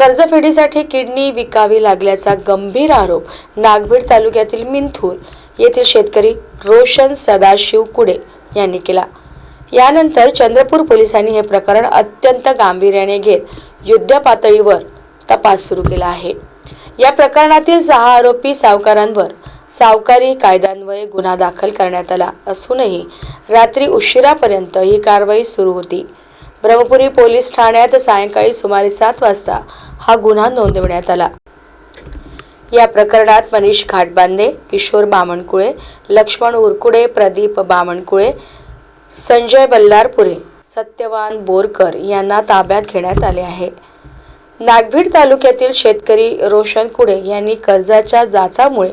कर्जफेडीसाठी किडनी विकावी लागल्याचा गंभीर आरोप नागभीड तालुक्यातील मिंथूर येथील शेतकरी रोशन सदाशिव कुडे यांनी केला. यानंतर चंद्रपूर पोलिसांनी हे प्रकरण अत्यंत गांभीर्याने घेत युद्ध पातळीवर तपास सुरू केला आहे. या प्रकरणातील सहा आरोपी सावकारांवर सावकारी कायद्यान्वये गुन्हा दाखल करण्यात आला असूनही रात्री उशिरापर्यंत ही कारवाई सुरू होती. ब्रह्मपुरी पोलीस ठाण्यात सायंकाळी सुमारे सात वाजता हा गुन्हा नोंदवण्यात आला. या प्रकरणात मनीष घाटबांदे किशोर बामणकुळे लक्ष्मण उरकुडे प्रदीप बामणकुळे संजय बल्लारपुरे सत्यवान बोरकर यांना ताब्यात घेण्यात आले आहे. नागभीड तालुक्यातील शेतकरी रोशन कुडे यांनी कर्जाच्या जाचामुळे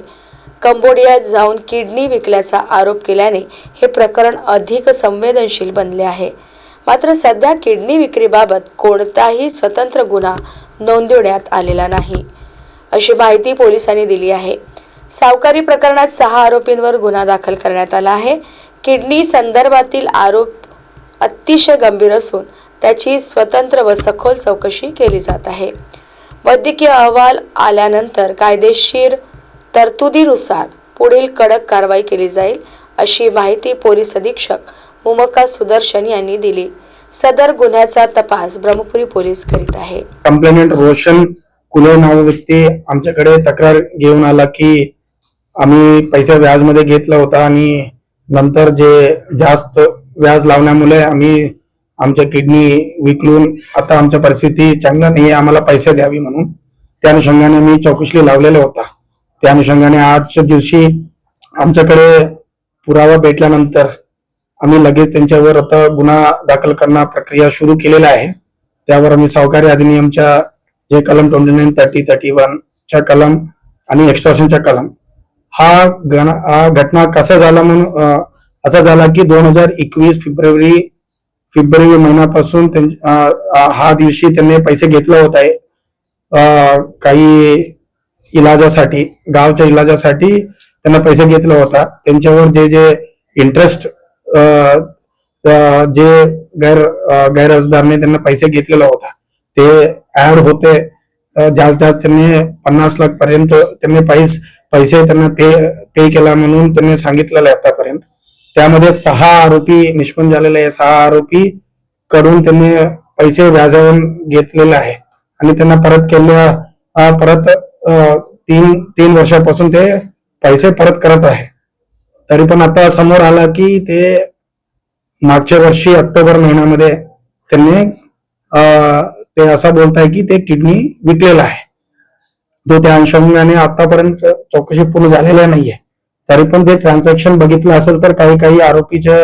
कंबोडियात जाऊन किडनी विकल्याचा आरोप केल्याने हे प्रकरण अधिक संवेदनशील बनले आहे. मात्र सध्या किडनी विक्रीबाबत कोणताही स्वतंत्र गुन्हा नोंदवण्यात आलेला नाही. अशी माहिती पोलिसांनी दिली आहे. सावकारी प्रकरणात सहा आरोपींवर गुन्हा दाखल करण्यात आला आहे. किडनी संदर्भातील आरोप अतिशय गंभीर असून त्याची स्वतंत्र व सखोल चौकशी केली जात आहे. वैद्यकीय अहवाल आल्यानंतर कायदेशीर तरतुदीनुसार पुढील कडक कारवाई केली जाईल अशी माहिती पोलीस अधीक्षक उमका सुदर्शन यांनी दिली. सदर गुन्ह्याचा तपास ब्रह्मपुरी पोलीस करीत आहे. कंप्लेनेंट रोशन कुले नाव व्यक्ती आमच्याकडे तक्रार घेऊन आला की आम्ही पैसे व्याजमध्ये घेतला होता आणि नंतर जे जास्त व्याज लावण्यामुळे आम्ही आमच्या किडनी विकलून आता आमच्या परिस्थिती चांगला नाही आहे आम्हाला पैसे द्यावी म्हणून. त्या अनुषंगाने मी चौकशी लावलेला होता. त्या अनुषंगाने आजच्या दिवशी आमच्याकडे पुरावा भेटल्यानंतर आम्ही लगेच त्यांच्यावर आता गुन्हा दाखल करणं प्रक्रिया सुरू केलेला आहे. त्यावर आम्ही सावकारी अधिनियमच्या जे कलम twenty nine thirty thirty one च्या कलम आणि एक्स्ट्रॉशनच्या कलम हा गण हा घटना कसा झाला म्हणून असा झाला की दोन हजार एकवीस फेब्रुवारी फेब्रुवारी महिन्यापासून त्यां- हा दिवशी त्यांनी पैसे घेतला होता. काही इलाजासाठी गावच्या इलाजासाठी त्यांना पैसे घेतला होता. त्यांच्यावर जे जे इंटरेस्ट जे गैर गैरअर्जदारने त्यांना पैसे घेतलेला होता ते ऍड होते. जास्त जास्त त्यांनी पन्नास लाख पर्यंत त्यांनी पैसे पैसे त्यांना पे पे केला म्हणून त्यांनी सांगितलेलं आहे आतापर्यंत. त्यामध्ये सहा आरोपी निष्पन्न झालेले आहे. सहा आरोपी कडून त्यांनी पैसे व्याजावरून घेतलेले आहे. आणि त्यांना परत केल्या परत तीन तीन वर्षापासून ते पैसे परत करत आहे. तरी पण आता समोर आला की ते मागच्या वर्षी ऑक्टोबर महिन्यामध्ये त्यांनी ते असं बोलताय की ते किडनी विकलेलं आहे. तो त्या अनुषंगाने आतापर्यंत चौकशी पूर्ण झालेल्या नाहीये. तरी पण ते ट्रान्झॅक्शन बघितलं असेल तर काही काही आरोपीच्या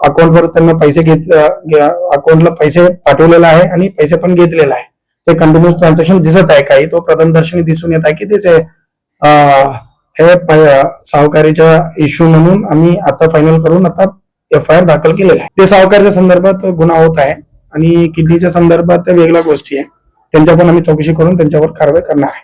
अकाउंटवर त्यांना पैसे घेत अकाउंटला पैसे पाठवलेला आहे आणि पैसे पण घेतलेला आहे. ते कंटिन्युअस ट्रान्झॅक्शन दिसत आहे काही. तो प्रथमदर्शनी दिसून येत आहे की त्याचे हे प- इश्यू म्हणून आम्ही आता फायनल करून आता एफ आय आर दाखल केलेला आहे. ते सावकारच्या संदर्भात गुन्हा होत आहे आणि किडनीच्या संदर्भात वेगळ्या गोष्टी आहे. त्यांच्या पण आम्ही चौकशी करून त्यांच्यावर कारवाई करणार आहे.